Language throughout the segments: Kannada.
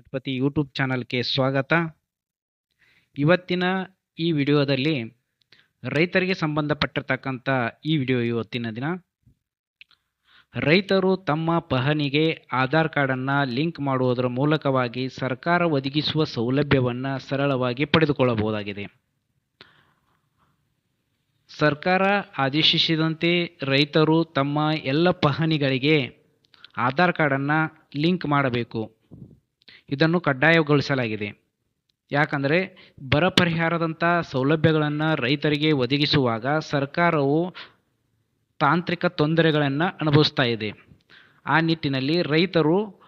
ಮಠಪತಿ ಯೂಟ್ಯೂಬ್ ಚಾನಲ್ಗೆ ಸ್ವಾಗತ. ಇವತ್ತಿನ ಈ ವಿಡಿಯೋದಲ್ಲಿ ರೈತರಿಗೆ ಸಂಬಂಧಪಟ್ಟಿರ್ತಕ್ಕಂಥ ಈ ವಿಡಿಯೋ ಇವತ್ತಿನ ದಿನ. ರೈತರು ತಮ್ಮ ಪಹನಿಗೆ ಆಧಾರ್ ಕಾರ್ಡನ್ನು ಲಿಂಕ್ ಮಾಡುವುದರ ಮೂಲಕವಾಗಿ ಸರ್ಕಾರ ಒದಗಿಸುವ ಸೌಲಭ್ಯವನ್ನು ಸರಳವಾಗಿ ಪಡೆದುಕೊಳ್ಳಬಹುದಾಗಿದೆ. ಸರ್ಕಾರ ಆದೇಶಿಸಿದಂತೆ ರೈತರು ತಮ್ಮ ಎಲ್ಲ ಪಹಣಿಗಳಿಗೆ ಆಧಾರ್ ಕಾರ್ಡನ್ನು ಲಿಂಕ್ ಮಾಡಬೇಕು. ಇದನ್ನು ಕಡ್ಡಾಯಗೊಳಿಸಲಾಗಿದೆ. ಯಾಕಂದರೆ ಬರ ಪರಿಹಾರದಂಥ ಸೌಲಭ್ಯಗಳನ್ನು ರೈತರಿಗೆ ಒದಗಿಸುವಾಗ ಸರ್ಕಾರವು ತಾಂತ್ರಿಕ ತೊಂದರೆಗಳನ್ನು ಅನುಭವಿಸ್ತಾ ಇದೆ. ಆ ನಿಟ್ಟಿನಲ್ಲಿ ರೈತರು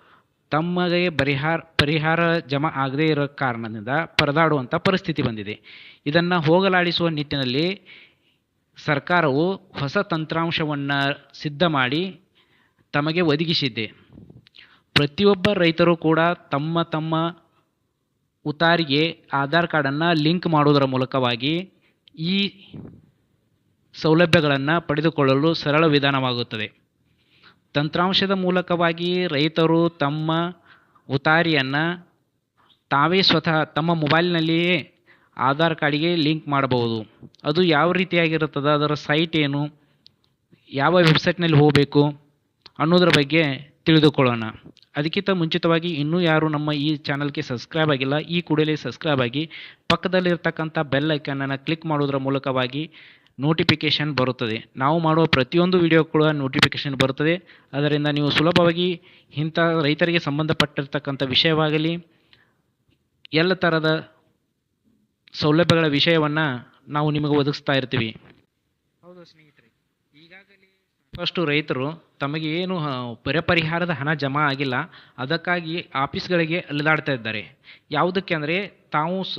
ತಮಗೆ ಪರಿಹಾರ ಪರಿಹಾರ ಜಮಾ ಆಗದೇ ಇರೋ ಕಾರಣದಿಂದ ಪರದಾಡುವಂಥ ಪರಿಸ್ಥಿತಿ ಬಂದಿದೆ. ಇದನ್ನು ಹೋಗಲಾಡಿಸುವ ನಿಟ್ಟಿನಲ್ಲಿ ಸರ್ಕಾರವು ಹೊಸ ತಂತ್ರಾಂಶವನ್ನು ಸಿದ್ಧ ಮಾಡಿ ತಮಗೆ ಒದಗಿಸಿದೆ. ಪ್ರತಿಯೊಬ್ಬ ರೈತರು ಕೂಡ ತಮ್ಮ ತಮ್ಮ ಉತಾರಿಗೆ ಆಧಾರ್ ಕಾರ್ಡನ್ನು ಲಿಂಕ್ ಮಾಡುವುದರ ಮೂಲಕವಾಗಿ ಈ ಸೌಲಭ್ಯಗಳನ್ನು ಪಡೆದುಕೊಳ್ಳಲು ಸರಳ ವಿಧಾನವಾಗುತ್ತದೆ. ತಂತ್ರಾಂಶದ ಮೂಲಕವಾಗಿ ರೈತರು ತಮ್ಮ ಉತಾರಿಯನ್ನು ತಾವೇ ಸ್ವತಃ ತಮ್ಮ ಮೊಬೈಲ್ನಲ್ಲಿಯೇ ಆಧಾರ್ ಕಾರ್ಡಿಗೆ ಲಿಂಕ್ ಮಾಡಬಹುದು. ಅದು ಯಾವ ರೀತಿಯಾಗಿರುತ್ತದೆ, ಅದರ ಸೈಟ್ ಏನು, ಯಾವ ವೆಬ್ಸೈಟ್ನಲ್ಲಿ ಹೋಗಬೇಕು ಅನ್ನೋದ್ರ ಬಗ್ಗೆ ತಿಳಿದುಕೊಳ್ಳೋಣ. ಅದಕ್ಕಿಂತ ಮುಂಚಿತವಾಗಿ ಇನ್ನೂ ಯಾರು ನಮ್ಮ ಈ ಚಾನಲ್ಗೆ ಸಬ್ಸ್ಕ್ರೈಬ್ ಆಗಿಲ್ಲ, ಈ ಕೂಡಲೇ ಸಬ್ಸ್ಕ್ರೈಬ್ ಆಗಿ ಪಕ್ಕದಲ್ಲಿರ್ತಕ್ಕಂಥ ಬೆಲ್ ಐಕನನ್ನು ಕ್ಲಿಕ್ ಮಾಡೋದ್ರ ಮೂಲಕವಾಗಿ ನೋಟಿಫಿಕೇಷನ್ ಬರುತ್ತದೆ. ನಾವು ಮಾಡುವ ಪ್ರತಿಯೊಂದು ವಿಡಿಯೋ ಕೂಡ ನೋಟಿಫಿಕೇಷನ್ ಬರುತ್ತದೆ. ಅದರಿಂದ ನೀವು ಸುಲಭವಾಗಿ ಇಂಥ ರೈತರಿಗೆ ಸಂಬಂಧಪಟ್ಟಿರ್ತಕ್ಕಂಥ ವಿಷಯವಾಗಲಿ, ಎಲ್ಲ ಥರದ ಸೌಲಭ್ಯಗಳ ವಿಷಯವನ್ನು ನಾವು ನಿಮಗೆ ಒದಗಿಸ್ತಾ ಇರ್ತೀವಿ. ಫಸ್ಟು ರೈತರು ತಮಗೆ ಏನು ಹ, ಬರ ಪರಿಹಾರದ ಹಣ ಜಮಾ ಆಗಿಲ್ಲ ಅದಕ್ಕಾಗಿ ಆಫೀಸ್ಗಳಿಗೆ ಅಲೆದಾಡ್ತಾ ಇದ್ದಾರೆ. ಯಾವುದಕ್ಕೆ ಅಂದರೆ ತಾವು ಸ್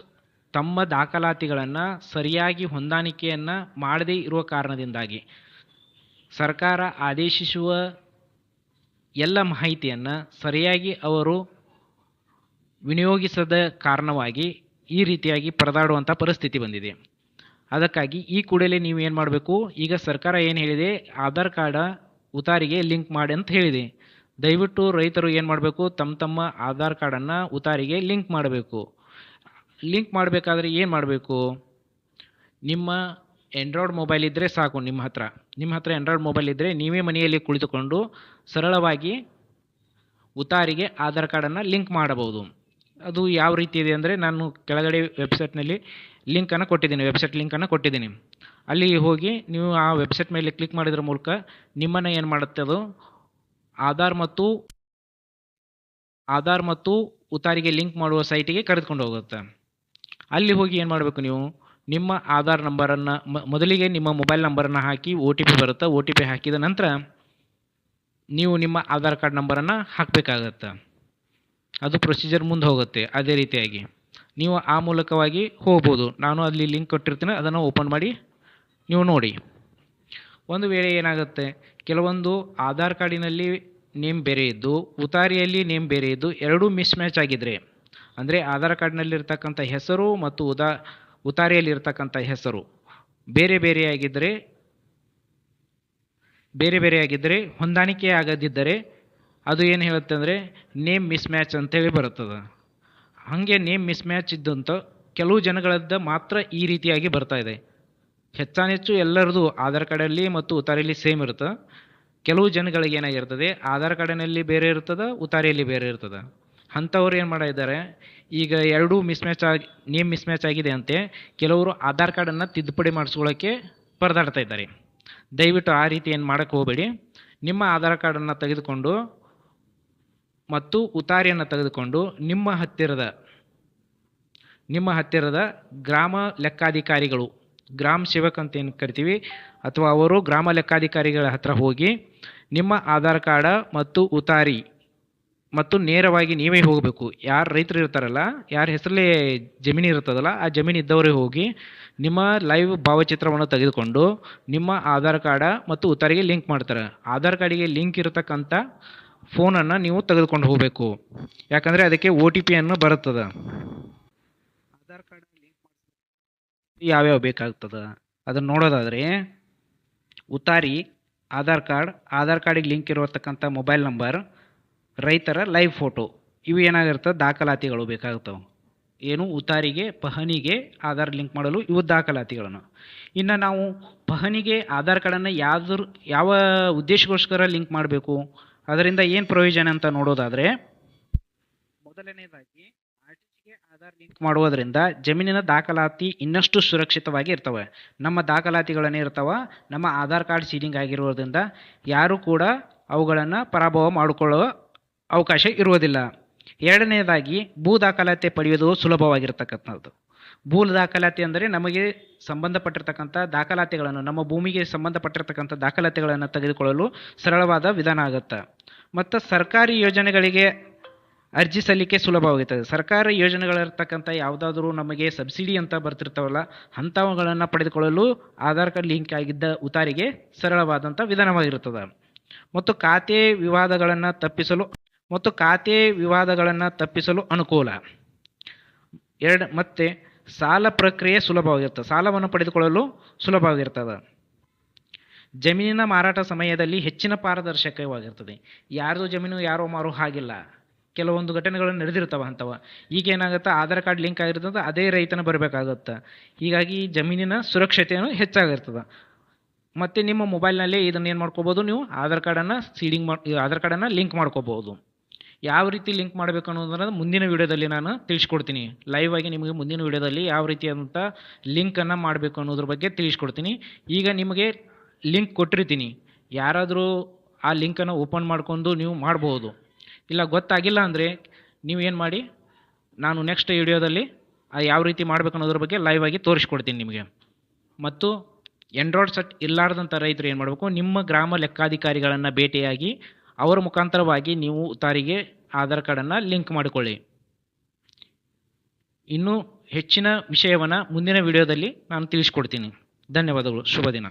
ತಮ್ಮ ದಾಖಲಾತಿಗಳನ್ನು ಸರಿಯಾಗಿ ಹೊಂದಾಣಿಕೆಯನ್ನು ಮಾಡದೇ ಇರುವ ಕಾರಣದಿಂದಾಗಿ. ಸರ್ಕಾರ ಆದೇಶಿಸುವ ಎಲ್ಲ ಮಾಹಿತಿಯನ್ನು ಸರಿಯಾಗಿ ಅವರು ವಿನಿಯೋಗಿಸದ ಕಾರಣವಾಗಿ ಈ ರೀತಿಯಾಗಿ ಪರದಾಡುವಂಥ ಪರಿಸ್ಥಿತಿ ಬಂದಿದೆ. ಅದಕ್ಕಾಗಿ ಈ ಕೂಡಲೇ ನೀವು ಏನು ಮಾಡಬೇಕು? ಈಗ ಸರ್ಕಾರ ಏನು ಹೇಳಿದೆ? ಆಧಾರ್ ಕಾರ್ಡ ಉತಾರಿಗೆ ಲಿಂಕ್ ಮಾಡಿ ಅಂತ ಹೇಳಿದೆ. ದಯವಿಟ್ಟು ರೈತರು ಏನು ಮಾಡಬೇಕು? ತಮ್ಮ ತಮ್ಮ ಆಧಾರ್ ಕಾರ್ಡನ್ನು ಉತಾರಿಗೆ ಲಿಂಕ್ ಮಾಡಬೇಕು. ಲಿಂಕ್ ಮಾಡಬೇಕಾದ್ರೆ ಏನು ಮಾಡಬೇಕು? ನಿಮ್ಮ ಆ್ಯಂಡ್ರಾಯ್ಡ್ ಮೊಬೈಲ್ ಇದ್ದರೆ ಸಾಕು ನಿಮ್ಮ ಹತ್ರ. ನಿಮ್ಮ ಹತ್ರ ಆ್ಯಂಡ್ರಾಯ್ಡ್ ಮೊಬೈಲ್ ಇದ್ದರೆ ನೀವೇ ಮನೆಯಲ್ಲಿ ಕುಳಿತುಕೊಂಡು ಸರಳವಾಗಿ ಉತಾರಿಗೆ ಆಧಾರ್ ಕಾರ್ಡನ್ನು ಲಿಂಕ್ ಮಾಡಬಹುದು. ಅದು ಯಾವ ರೀತಿ ಇದೆ ಅಂದರೆ ನಾನು ಕೆಳಗಡೆ ವೆಬ್ಸೈಟ್ನಲ್ಲಿ ಲಿಂಕನ್ನು ಕೊಟ್ಟಿದ್ದೀನಿ, ವೆಬ್ಸೈಟ್ ಲಿಂಕನ್ನು ಕೊಟ್ಟಿದ್ದೀನಿ. ಅಲ್ಲಿ ಹೋಗಿ ನೀವು ಆ ವೆಬ್ಸೈಟ್ ಮೇಲೆ ಕ್ಲಿಕ್ ಮಾಡಿದ್ರ ಮೂಲಕ ನಿಮ್ಮನ್ನು ಏನು ಮಾಡುತ್ತೆ ಅದು? ಆಧಾರ್ ಮತ್ತು ಆಧಾರ್ ಮತ್ತು ಉತಾರಿಗೆ ಲಿಂಕ್ ಮಾಡುವ ಸೈಟಿಗೆ ಕರೆದುಕೊಂಡು ಹೋಗುತ್ತೆ. ಅಲ್ಲಿ ಹೋಗಿ ಏನು ಮಾಡಬೇಕು ನೀವು? ನಿಮ್ಮ ಆಧಾರ್ ನಂಬರನ್ನು ಮೊದಲಿಗೆ ನಿಮ್ಮ ಮೊಬೈಲ್ ನಂಬರನ್ನು ಹಾಕಿ ಓ ಟಿ ಪಿ ಬರುತ್ತೆ ಓ ಟಿ ಪಿ ಹಾಕಿದ ನಂತರ ನೀವು ನಿಮ್ಮ ಆಧಾರ್ ಕಾರ್ಡ್ ನಂಬರನ್ನು ಹಾಕಬೇಕಾಗತ್ತೆ. ಅದು ಪ್ರೊಸೀಜರ್ ಮುಂದೆ ಹೋಗುತ್ತೆ, ಅದೇ ರೀತಿಯಾಗಿ. ನೀವು ಆ ಮೂಲಕವಾಗಿ ಹೋಗ್ಬೋದು. ನಾನು ಅಲ್ಲಿ ಲಿಂಕ್ ಕೊಟ್ಟಿರ್ತೀನಿ. ಅದನ್ನು ಓಪನ್ ಮಾಡಿ ನೀವು ನೋಡಿ. ಒಂದು ವೇಳೆ ಏನಾಗುತ್ತೆ? ಕೆಲವೊಂದು ಆಧಾರ್ ಕಾರ್ಡಿನಲ್ಲಿ ನೇಮ್ ಬೇರೆ ಇದ್ದು, ಉತಾರಿಯಲ್ಲಿ ನೇಮ್ ಬೇರೆ ಇದ್ದು, ಎರಡೂ ಮಿಸ್ ಮ್ಯಾಚ್ ಆಗಿದ್ರೆ, ಅಂದರೆ ಆಧಾರ್ ಕಾರ್ಡ್ನಲ್ಲಿರ್ತಕ್ಕಂಥ ಹೆಸರು ಮತ್ತು ಉದಾ, ಉತಾರಿಯಲ್ಲಿರ್ತಕ್ಕಂಥ ಹೆಸರು ಬೇರೆ ಬೇರೆಯಾಗಿದ್ದರೆ ಬೇರೆ ಬೇರೆಯಾಗಿದ್ದರೆ ಹೊಂದಾಣಿಕೆ ಆಗದಿದ್ದರೆ ಅದು ಏನು ಹೇಳುತ್ತೆ ಅಂದರೆ ನೇಮ್ ಮಿಸ್ ಮ್ಯಾಚ್ ಅಂತೇಳಿ ಬರುತ್ತದೆ. ಹಾಗೆ ನೇಮ್ ಮಿಸ್ ಮ್ಯಾಚ್ ಇದ್ದಂಥ ಕೆಲವು ಜನಗಳದ್ದು ಮಾತ್ರ ಈ ರೀತಿಯಾಗಿ ಬರ್ತಾ ಇದೆ. ಹೆಚ್ಚಾನೆಚ್ಚು ಎಲ್ಲರದು ಆಧಾರ್ ಕಾರ್ಡಲ್ಲಿ ಮತ್ತು ಉತಾರಿಯಲ್ಲಿ ಸೇಮ್ ಇರುತ್ತೆ. ಕೆಲವು ಜನಗಳಿಗೆ ಏನಾಗಿರ್ತದೆ ಆಧಾರ್ ಕಾರ್ಡಿನಲ್ಲಿ ಬೇರೆ ಇರ್ತದೆ, ಉತಾರಿಯಲ್ಲಿ ಬೇರೆ ಇರ್ತದೆ. ಅಂಥವ್ರು ಏನು ಮಾಡಿದ್ದಾರೆ ಈಗ ಎರಡೂ ಮಿಸ್ ಮ್ಯಾಚ್ ಆಗಿ, ನೇಮ್ ಮಿಸ್ ಮ್ಯಾಚ್ ಆಗಿದೆ ಅಂತೆ, ಕೆಲವರು ಆಧಾರ್ ಕಾರ್ಡನ್ನು ತಿದ್ದುಪಡಿ ಮಾಡಿಸ್ಕೊಳ್ಳೋಕ್ಕೆ ಪರದಾಡ್ತಾ ಇದ್ದಾರೆ. ದಯವಿಟ್ಟು ಆ ರೀತಿ ಏನು ಮಾಡೋಕ್ಕೆ ಹೋಗಬೇಡಿ. ನಿಮ್ಮ ಆಧಾರ್ ಕಾರ್ಡನ್ನು ತೆಗೆದುಕೊಂಡು ಮತ್ತು ಉತಾರಿಯನ್ನು ತೆಗೆದುಕೊಂಡು ನಿಮ್ಮ ಹತ್ತಿರದ ನಿಮ್ಮ ಹತ್ತಿರದ ಗ್ರಾಮ ಲೆಕ್ಕಾಧಿಕಾರಿಗಳು, ಗ್ರಾಮ ಸೇವಕ ಅಂತ ಏನು ಕರಿತೀವಿ, ಅಥವಾ ಅವರು ಗ್ರಾಮ ಲೆಕ್ಕಾಧಿಕಾರಿಗಳ ಹತ್ರ ಹೋಗಿ ನಿಮ್ಮ ಆಧಾರ್ ಕಾರ್ಡ ಮತ್ತು ಉತಾರಿ ಮತ್ತು ನೇರವಾಗಿ ನೀವೇ ಹೋಗಬೇಕು. ಯಾರು ರೈತರು ಇರ್ತಾರಲ್ಲ, ಯಾರ ಹೆಸರಲ್ಲೇ ಜಮೀನು ಇರ್ತದಲ್ಲ ಆ ಜಮೀನು ಇದ್ದವರೇ ಹೋಗಿ ನಿಮ್ಮ ಲೈವ್ ಭಾವಚಿತ್ರವನ್ನು ತೆಗೆದುಕೊಂಡು ನಿಮ್ಮ ಆಧಾರ್ ಕಾರ್ಡ ಮತ್ತು ಉತಾರಿಗೆ ಲಿಂಕ್ ಮಾಡ್ತಾರೆ. ಆಧಾರ್ ಕಾರ್ಡಿಗೆ ಲಿಂಕ್ ಇರತಕ್ಕಂಥ ಫೋನನ್ನು ನೀವು ತೆಗೆದುಕೊಂಡು ಹೋಗಬೇಕು. ಯಾಕಂದರೆ ಅದಕ್ಕೆ ಒ ಟಿ ಪಿಯನ್ನು ಬರುತ್ತದೆ. ಆಧಾರ್ ಕಾರ್ಡ್ ಲಿಂಕ್ ಯಾವ್ಯಾವ ಬೇಕಾಗ್ತದೆ? ಅದನ್ನು ನೋಡೋದಾದರೆ ಉತಾರಿ ಆಧಾರ್ ಕಾರ್ಡ್ ಆಧಾರ್ ಕಾರ್ಡಿಗೆ ಲಿಂಕ್ ಇರತಕ್ಕಂಥ ಮೊಬೈಲ್ ನಂಬರ್ ರೈತರ ಲೈವ್ ಫೋಟೋ ಇವು ಏನಾಗಿರ್ತದೆ ದಾಖಲಾತಿಗಳು ಬೇಕಾಗ್ತವೆ. ಏನು? ಉತಾರಿಗೆ ಪಹನಿಗೆ ಆಧಾರ್ ಲಿಂಕ್ ಮಾಡಲು ಇವು ದಾಖಲಾತಿಗಳನ್ನು. ಇನ್ನು ನಾವು ಪಹನಿಗೆ ಆಧಾರ್ ಕಾರ್ಡನ್ನು ಯಾವ್ದ್ರ ಯಾವ ಉದ್ದೇಶಕ್ಕೋಸ್ಕರ ಲಿಂಕ್ ಮಾಡಬೇಕು? ಅದರಿಂದ ಏನು ಪ್ರಯೋಜನ ಅಂತ ನೋಡೋದಾದರೆ, ಮೊದಲನೇದಾಗಿ ಆರ್ ಆಧಾರ್ ಲಿಂಕ್ ಮಾಡುವುದರಿಂದ ಜಮೀನಿನ ದಾಖಲಾತಿ ಇನ್ನಷ್ಟು ಸುರಕ್ಷಿತವಾಗಿ ಇರ್ತವೆ. ನಮ್ಮ ದಾಖಲಾತಿಗಳನ್ನೇ ಇರ್ತವೆ, ನಮ್ಮ ಆಧಾರ್ ಕಾರ್ಡ್ ಸೀಲಿಂಗ್ ಆಗಿರೋದ್ರಿಂದ ಯಾರೂ ಕೂಡ ಅವುಗಳನ್ನು ಪರಾಭವ ಮಾಡಿಕೊಳ್ಳುವ ಅವಕಾಶ ಇರುವುದಿಲ್ಲ. ಎರಡನೇದಾಗಿ ಭೂ ದಾಖಲಾತಿ ಪಡೆಯುವುದು ಸುಲಭವಾಗಿರ್ತಕ್ಕಂಥದ್ದು. ಭೂ ದಾಖಲಾತಿ ಅಂದರೆ ನಮಗೆ ಸಂಬಂಧಪಟ್ಟಿರ್ತಕ್ಕಂಥ ದಾಖಲಾತಿಗಳನ್ನು, ನಮ್ಮ ಭೂಮಿಗೆ ಸಂಬಂಧಪಟ್ಟಿರ್ತಕ್ಕಂಥ ದಾಖಲಾತಿಗಳನ್ನು ತೆಗೆದುಕೊಳ್ಳಲು ಸರಳವಾದ ವಿಧಾನ ಆಗುತ್ತೆ. ಮತ್ತು ಸರ್ಕಾರಿ ಯೋಜನೆಗಳಿಗೆ ಅರ್ಜಿ ಸಲ್ಲಿಕೆ ಸುಲಭವಾಗುತ್ತದೆ. ಸರ್ಕಾರಿ ಯೋಜನೆಗಳಿರ್ತಕ್ಕಂಥ ಯಾವುದಾದ್ರೂ ನಮಗೆ ಸಬ್ಸಿಡಿ ಅಂತ ಬರ್ತಿರ್ತಾವಲ್ಲ, ಅಂಥವುಗಳನ್ನು ಪಡೆದುಕೊಳ್ಳಲು ಆಧಾರ್ ಕಾರ್ಡ್ ಲಿಂಕ್ ಆಗಿದ್ದ ಉತಾರಿಗೆ ಸರಳವಾದಂಥ ವಿಧಾನವಾಗಿರುತ್ತದೆ. ಮತ್ತು ಖಾತೆ ವಿವಾದಗಳನ್ನು ತಪ್ಪಿಸಲು, ಮತ್ತು ಖಾತೆ ವಿವಾದಗಳನ್ನು ತಪ್ಪಿಸಲು ಅನುಕೂಲ. ಎರಡು ಮತ್ತು ಸಾಲ ಪ್ರಕ್ರಿಯೆ ಸುಲಭವಾಗಿರ್ತದೆ ಸಾಲವನ್ನು ಪಡೆದುಕೊಳ್ಳಲು ಸುಲಭವಾಗಿರ್ತದೆ. ಜಮೀನಿನ ಮಾರಾಟ ಸಮಯದಲ್ಲಿ ಹೆಚ್ಚಿನ ಪಾರದರ್ಶಕವಾಗಿರ್ತದೆ. ಯಾರ್ದು ಜಮೀನು, ಯಾರೋ ಮಾರೋ ಹಾಗಿಲ್ಲ. ಕೆಲವೊಂದು ಘಟನೆಗಳು ನಡೆದಿರ್ತವೆ ಅಂಥವ ಈಗ ಏನಾಗುತ್ತೆ? ಆಧಾರ್ ಕಾರ್ಡ್ ಲಿಂಕ್ ಆಗಿರ್ತದೆ, ಅದೇ ರೈತನ ಬರಬೇಕಾಗುತ್ತೆ. ಹೀಗಾಗಿ ಜಮೀನಿನ ಸುರಕ್ಷತೆಯನ್ನು ಹೆಚ್ಚಾಗಿರ್ತದೆ. ಮತ್ತು ನಿಮ್ಮ ಮೊಬೈಲ್ನಲ್ಲೇ ಇದನ್ನು ಏನು ಮಾಡ್ಕೋಬೋದು ನೀವು? ಆಧಾರ್ ಕಾರ್ಡನ್ನು ಸೀಡಿಂಗ್ ಮಾಡಿ ಆಧಾರ್ ಕಾರ್ಡನ್ನು ಲಿಂಕ್ ಮಾಡ್ಕೋಬೋದು. ಯಾವ ರೀತಿ ಲಿಂಕ್ ಮಾಡಬೇಕು ಅನ್ನೋದನ್ನು ಮುಂದಿನ ವಿಡಿಯೋದಲ್ಲಿ ನಾನು ತಿಳಿಸ್ಕೊಡ್ತೀನಿ. ಲೈವ್ ಆಗಿ ನಿಮಗೆ ಮುಂದಿನ ವಿಡಿಯೋದಲ್ಲಿ ಯಾವ ರೀತಿಯಾದಂಥ ಲಿಂಕನ್ನು ಮಾಡಬೇಕು ಅನ್ನೋದ್ರ ಬಗ್ಗೆ ತಿಳಿಸ್ಕೊಡ್ತೀನಿ. ಈಗ ನಿಮಗೆ ಲಿಂಕ್ ಕೊಟ್ಟಿರ್ತೀನಿ. ಯಾರಾದರೂ ಆ ಲಿಂಕನ್ನು ಓಪನ್ ಮಾಡ್ಕೊಂಡು ನೀವು ಮಾಡ್ಬೋದು. ಇಲ್ಲ, ಗೊತ್ತಾಗಿಲ್ಲ ಅಂದರೆ ನೀವು ಏನು ಮಾಡಿ, ನಾನು ನೆಕ್ಸ್ಟ್ ವಿಡಿಯೋದಲ್ಲಿ ಆ ಯಾವ ರೀತಿ ಮಾಡಬೇಕು ಅನ್ನೋದ್ರ ಬಗ್ಗೆ ಲೈವ್ ಆಗಿ ತೋರಿಸ್ಕೊಡ್ತೀನಿ ನಿಮಗೆ. ಮತ್ತು ಎಂಡ್ರಾಯ್ಡ್ ಸೆಟ್ ಇಲ್ಲಾರ್ದಂಥ ರೈತರು ಏನು ಮಾಡಬೇಕು, ನಿಮ್ಮ ಗ್ರಾಮ ಲೆಕ್ಕಾಧಿಕಾರಿಗಳನ್ನು ಭೇಟಿಯಾಗಿ ಅವರ ಮುಖಾಂತರವಾಗಿ ನೀವು ತಾರಿಗೆ ಆಧಾರ್ ಕಾರ್ಡನ್ನು ಲಿಂಕ್ ಮಾಡಿಕೊಳ್ಳಿ. ಇನ್ನೂ ಹೆಚ್ಚಿನ ವಿಷಯವನ್ನು ಮುಂದಿನ ವಿಡಿಯೋದಲ್ಲಿ ನಾನು ತಿಳಿಸ್ಕೊಡ್ತೀನಿ. ಧನ್ಯವಾದಗಳು. ಶುಭ ದಿನ.